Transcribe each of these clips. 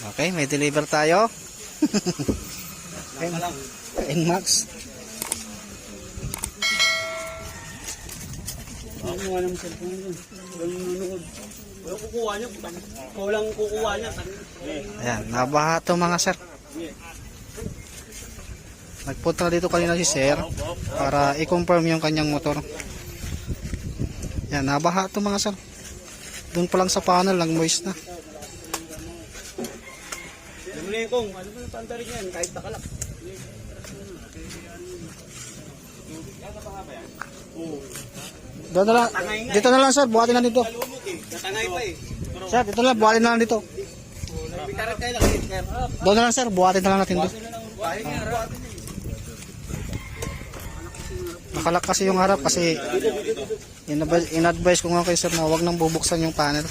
Okay, may deliver tayo. N Max. Ano nga naman cellphone doon? Walang nanonood. Walang kukuha niya. Ikaw lang kukuha niya. Ayan, nabaha to mga sir. Nagpunta na dito kanina si sir para i-confirm yung kanyang motor. Yan, nabaha to mga sir. Doon pa lang sa panel lang moist na. Kung, ano ba yung panta rin yan? Kahit nakalak. Doon na lang, dito na lang sir, buhatin na dito. Lumot eh. Pa eh. Sir, dito na lang, buhatin na lang dito. Doon na lang sir, buhatin na lang natin harap. Nakalak kasi yung harap kasi in-advise ko nga kay sir na huwag nang bubuksan yung panel.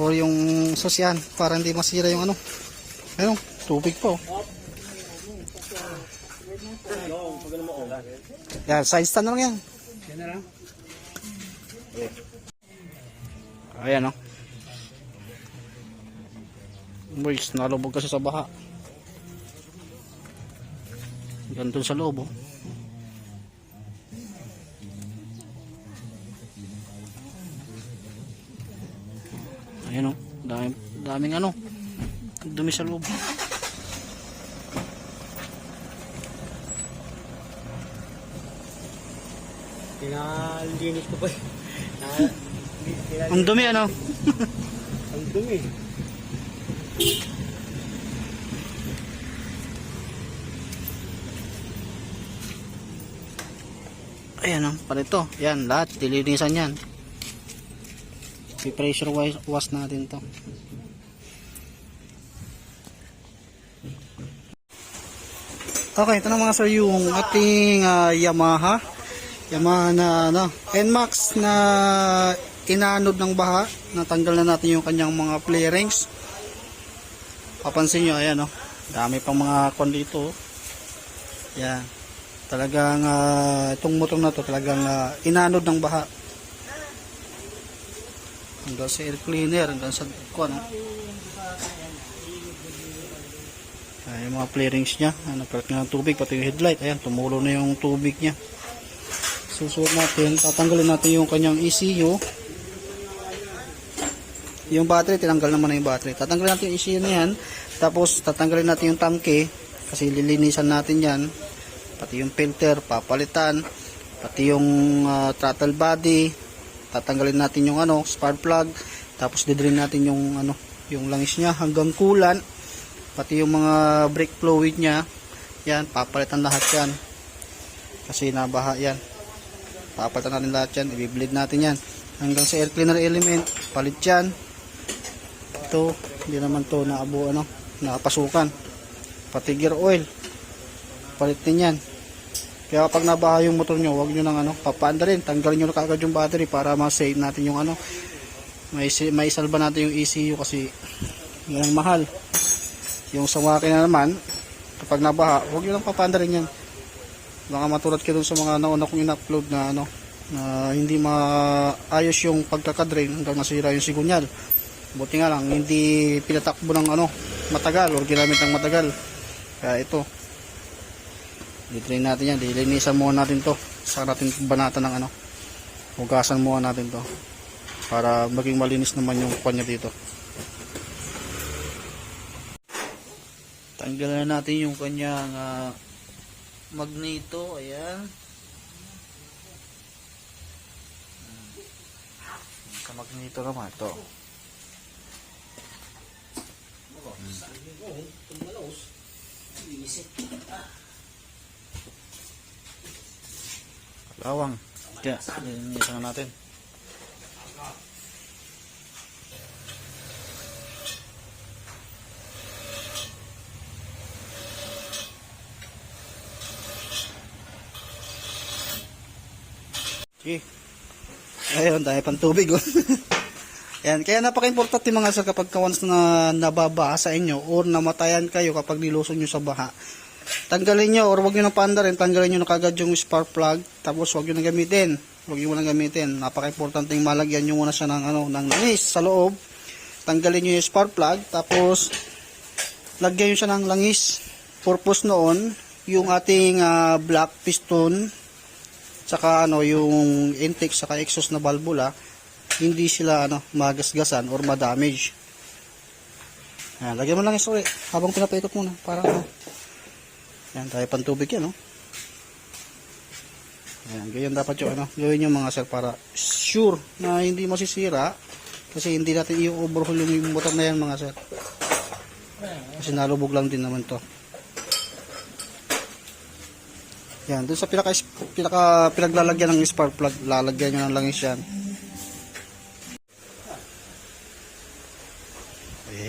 O yung susyan para hindi masira yung ano. Ayun, tubig po. Yan, side stand na lang yan. Yan. Ayan o. Boys, nalubog kasi sa baha. Ganito sa loob oh. Ayan o. Daming, daming ano. Dumi sa loob. Pinalinis ko pa eh. Ang dumi ano. Ang dumi. Ayan o. Palito. Yan, lahat. Dilinisan yan. I-pressure wash, natin to. Okay, ito na mga sir yung ating ah, Yamaha. Yamaha na ano, NMAX na inanod ng baha. Natanggal na natin yung kanyang mga play rings. Papansin nyo, ayan o. Dami pang mga kon dito. oh. Yan. Talagang ah, itong motor na to talagang ah, inanod ng baha. Hanggang sa air cleaner, hanggang sa oh. Ay, yung mga flarings niya, ah, nagkaroon na ng tubig, pati yung headlight, ayan, tumulo na yung tubig niya. Susunod natin, tatanggalin natin yung kanyang ECU. Yung battery, tinanggal naman na yung battery. Tatanggalin natin yung ECU na yan, tapos tatanggalin natin yung tangke, kasi lilinisan natin yan. Pati yung filter, papalitan, pati yung ah, throttle body, tatanggalin natin yung ano, spark plug, tapos didrin natin yung ano, yung langis niya hanggang kulan. Pati yung mga brake fluid niya. Yan papalitan lahat yan. Kasi nabaha yan. Papalitan natin lahat yan. I-bleed natin yan. Hanggang sa air cleaner element palit yan. Ito hindi naman to naabo ano nakapasukan pati gear oil palit din yan kaya kapag nabaha yung motor nyo huwag nyo nang ano papaanda rin tanggalin nyo na kagad yung battery para ma-save natin yung ano may, may salba natin yung ECU kasi yan ang mahal yung sa makina naman, kapag nabaha, huwag nyo lang papanda rin yan. Baka matulad ka dun sa mga nauna kong in-upload na ano, na hindi maayos yung pagkakadrain hanggang masira yung sigunyal. Buti nga lang, hindi pinatakbo ng ano, matagal or ginamit ng matagal. Kaya ito, ditrain natin yan, dilinisan muna natin to. Saka natin banatan ng ano, hugasan muna natin to. Para maging malinis naman yung kanya dito. Tanggalan natin yung kanyang ah, magneto. Ayan. Hmm. Sa magneto naman ito. Kalawang. Kaya, linisan na natin. Sige. Ayun, dahil pang tubig. Oh. Kaya napaka-importante mga sir kapag ka once na nababa sa inyo or namatayan kayo kapag niluson nyo sa baha. Tanggalin nyo or wag nyo nang paanda rin, tanggalin nyo na kagad yung spark plug tapos wag nyo na gamitin. Wag nyo na gamitin. Napaka-importante yung malagyan nyo muna siya ng, ano, ng langis sa loob tanggalin nyo yung spark plug, tapos lagyan nyo siya ng langis. Purpose noon, yung ating ah, black piston, saka ano, yung intake, saka exhaust na valvula, hindi sila ano, magasgasan or ma-damage. Ayan, lagyan mo lang ulit habang pinapaikot muna para ano. Yan, tayo pang tubig yan, no? Ayan, ganyan dapat yung ano, gawin yung mga sir para sure na hindi masisira kasi hindi natin i-overhaul yung motor na yan mga sir. Kasi nalubog lang din naman to. Yan, dun sa pinaka, pinaka pinaglalagyan ng spark plug, lalagyan nyo ng langis yan.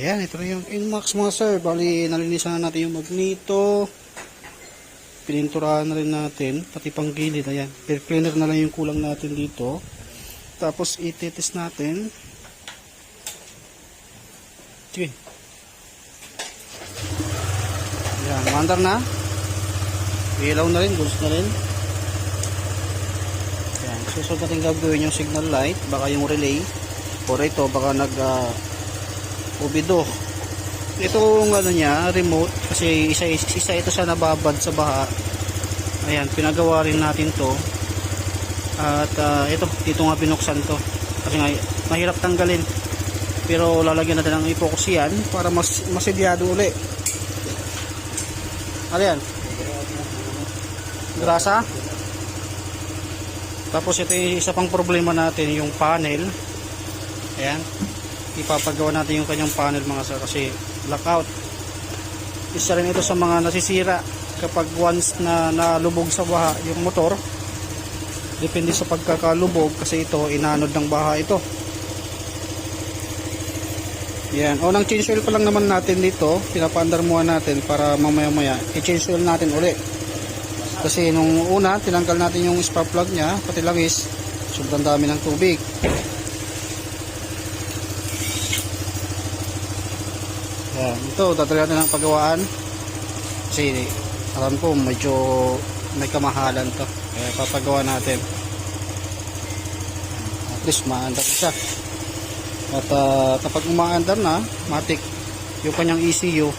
Ayan, ito yung Inmax mga sir. Bali, nalinisan na natin yung magneto. Pininturahan na rin natin, pati pang gilid. Ayan, air cleaner na lang yung kulang natin dito. Tapos, ititis natin. Sige. Ayan, mandar na. Ilaw na rin, goods na rin. Ayan, susunod natin gagawin yung signal light, baka yung relay. Or ito, baka nag uh, ubido. Itong ano niya, remote, kasi isa, isa ito sa nababad sa baha. Ayan, pinagawa rin natin to. At ah, ito, dito nga binuksan to. Kasi nga, mahirap tanggalin. Pero lalagyan natin ng i-focus yan para mas masidyado uli. Ano yan? Grasa. Tapos ito yung isa pang problema natin, yung panel. Ayan. Ipapagawa natin yung kanyang panel mga sir kasi blackout. Isa rin ito sa mga nasisira kapag once na nalubog sa baha yung motor. Depende sa pagkakalubog kasi ito inanod ng baha ito. Yan. O nang change oil pa lang naman natin dito. Pinapaandar muna natin para mamaya maya i-change oil natin uli. Kasi nung una, tinanggal natin yung spark plug niya, pati langis. Sobrang dami ng tubig. Yan. Ito, tatali natin ang paggawaan. Kasi alam ko medyo may kamahalan to. Kaya papagawa natin. At least maandar siya. At ah, kapag umaandar na, matik yung kanyang ECU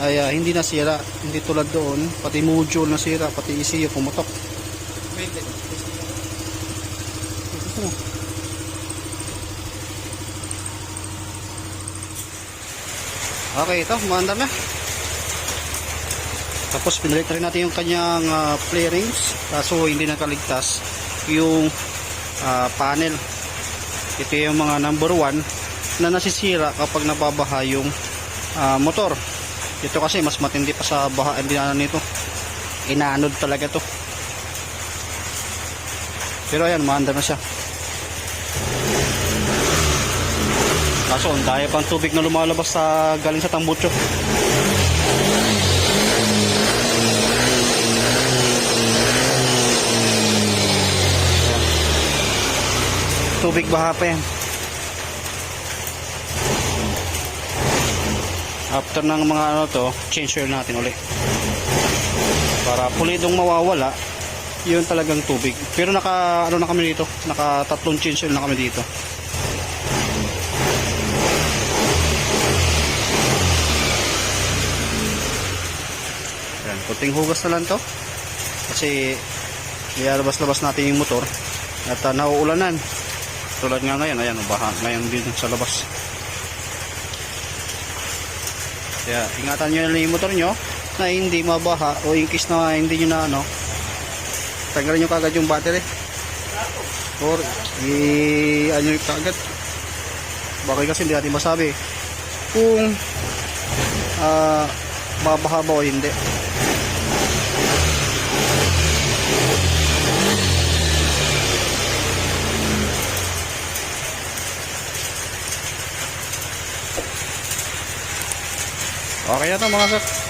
ay ah, hindi nasira. Hindi tulad doon, pati module nasira, pati ECU pumutok. Ito mo. Okay, ito, maandar na. Tapos pinalit rin natin yung kanyang ah, flarings kaso hindi nakaligtas yung ah, panel. Ito yung mga number one na nasisira kapag nababaha yung ah, motor. Ito kasi mas matindi pa sa baha hindi na nito. Inaanod talaga to. Pero ayan, maandar na siya. Kaso, ang daya pang tubig na lumalabas sa galing sa tambutso. Tubig baha pa yan. After ng mga ano to, change oil natin uli. Para pulidong mawawala, yun talagang tubig. Pero naka ano na kami dito, naka tatlong change oil na kami dito. Kunting hugas na lang to. Kasi ilalabas-labas natin yung motor at uh, nauulanan. Tulad nga ngayon, ayan, baha ngayon din sa labas. Kaya ingatan nyo yung motor nyo na hindi mabaha o in case na hindi nyo na ano, tanggalin nyo kagad yung battery. Or i ano yung kagad. Bakit kasi hindi natin masabi kung ah babaha ba o hindi. Okay na to mga sir.